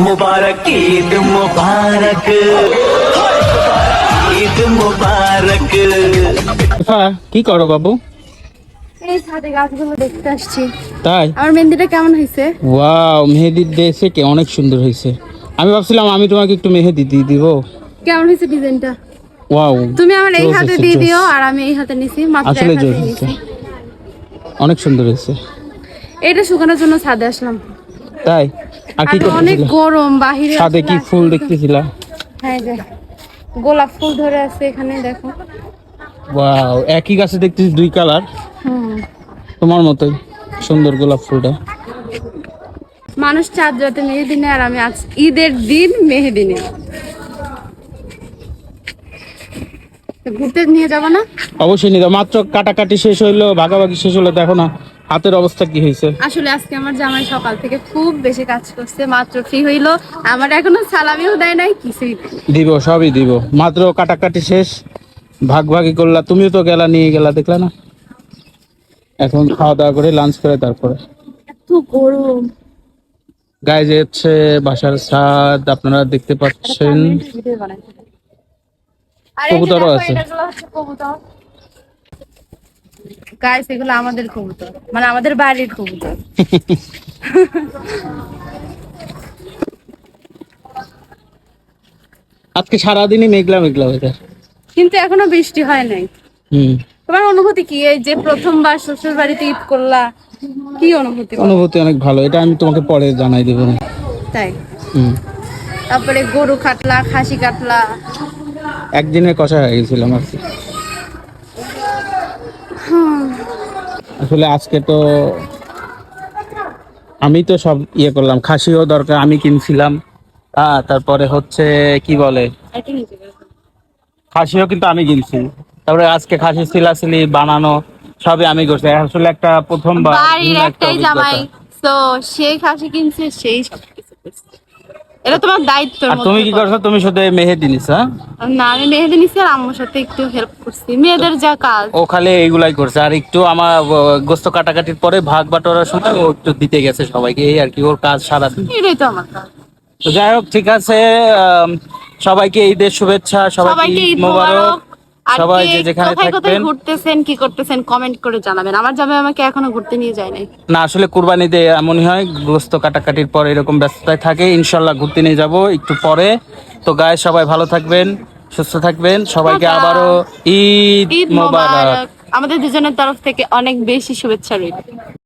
मुबारक ईद मुबारक ईद मुबारक হ্যাঁ কি করো বাবু এই ছাদে গাছগুলো দেখতে আসছি তাই আমার মেহেন্দিটা কেমন হয়েছে ওয়াও মেহেদির দেশে কে অনেক সুন্দর হয়েছে আমি ভাবছিলাম আমি তোমাকে একটু মেহেদি দিয়ে দিব কেমন হয়েছে ডিজাইনটা ওয়াও তুমি আমার এই জোস হাতে হয়েছে, দিয়ে জোস। দিও আর আমি এই হাতে নিছি মাত্র আসলে এক হাতে জোস হয়েছে নিছি অনেক সুন্দর হয়েছে এটা শুকানোর জন্য ছাদে আসলাম তাই আর কি অনেক গরম বাহিরে ছাদে কি ফুল দেখতেছিলা? হ্যাঁ যে গোলাপ ফুল ধরে আছে এখানে দেখো। ওয়াও একই গাছে দেখতেছি দুই কালার? হুম। তোমার মতোই সুন্দর গোলাপ ফুলটা। মানুষ চাঁদ রাতে মেহেদি নেয় আর আমি আজ ঈদের দিন মেহেদি নেই। তো ঘুরতে নিয়ে যাব না? অবশ্যই নিতে মাত্র কাটাকাটি শেষ হইল ভাগাভাগি শেষ হলো দেখো না। হাতের অবস্থা কি হয়েছে? আসলে আজকে আমার জামাই সকাল থেকে খুব বেশি কাজ করছে মাত্র ফ্রি হইল। আমার এখনও সালামিও দেয় নাই কিছুই দিব সবই দিব। মাত্র কাটাকাটি শেষ ভাগ ভাগি করলা। তুমিও তো গেলা নিয়ে গেলা দেখলা না? এখন খাওয়া দাওয়া করে লাঞ্চ করে তারপরে। এত গরম। গায়ে যে হচ্ছে বাসার ছাদ আপনারা দেখতে পাচ্ছেন। কবুতরও আছে। গাইস এগুলো আমাদের কবুতর। মানে আমাদের বাড়ির কবুতর। আজকে সারাদিনই মেঘলা মেঘলা ওয়েদার কিন্তু এখনও বৃষ্টি হয় নাই। হুম। তোমার অনুভূতি কি? এই যে প্রথমবার শ্বশুর বাড়িতে ঈদ করলা কি অনুভূতি? অনুভূতি অনেক ভালো এটা আমি তোমাকে পরে জানাই দেবো। তাই? হুম। তারপরে গরু কাটলা খাসি কাটলা। একদিনের কষা হয়ে গেছিলাম আর কি আসলে আজকে তো আমি তো সব ইয়ে করলাম খাসিও দরকার আমি কিনছিলাম। তারপরে হচ্ছে কি বলে? খাসিও কিন্তু আমি কিনছি। তারপরে আজকে খাসি সিলাসিলি বানানো সবই আমি করছি। আসলে একটা প্রথমবার বাড়ির একটা একটাই। জামাই। তো সেই খাসি কিনছে সেই সবকিছু করছে। এটা তোমার দায়িত্ব আর তুমি কি করছ? তুমি শুধু মেহেদি নিস হ্যাঁ? না আমি মেহেদি নিছি আর আম্মুর সাথে একটু হেল্প করছি। মেয়েদের যা কাজ। ও খালি এইগুলাই করছে। আর একটু আমার গোস্ত কাটাকাটির পরে ভাগ বাটোয়ারার সময় ও একটু দিতে গেছে সবাইকে। এই আর কি ওর কাজ সারা এটাই তো আমার কাজ। তো যাই হোক ঠিক আছে সবাইকে ঈদের শুভেচ্ছা সবাইকে মোবারক। সবাই যে যেখানে থাকবেন। ঘুরতেছেন কি করতেছেন কমেন্ট করে জানাবেন। আমার আমাকে এখনও ঘুরতে নিয়ে যায় নাই। না আসলে কুরবানিতে এমনই হয় গোস্ত কাটাকাটির পর এরকম ব্যস্ততায় থাকে ইনশাল্লাহ ঘুরতে নিয়ে যাব একটু পরে। তো গায়ে সবাই ভালো থাকবেন সুস্থ থাকবেন। সবাইকে আবারো আবারও ঈদ মোবারক। আমাদের দুজনের তরফ থেকে অনেক বেশি শুভেচ্ছা রইল।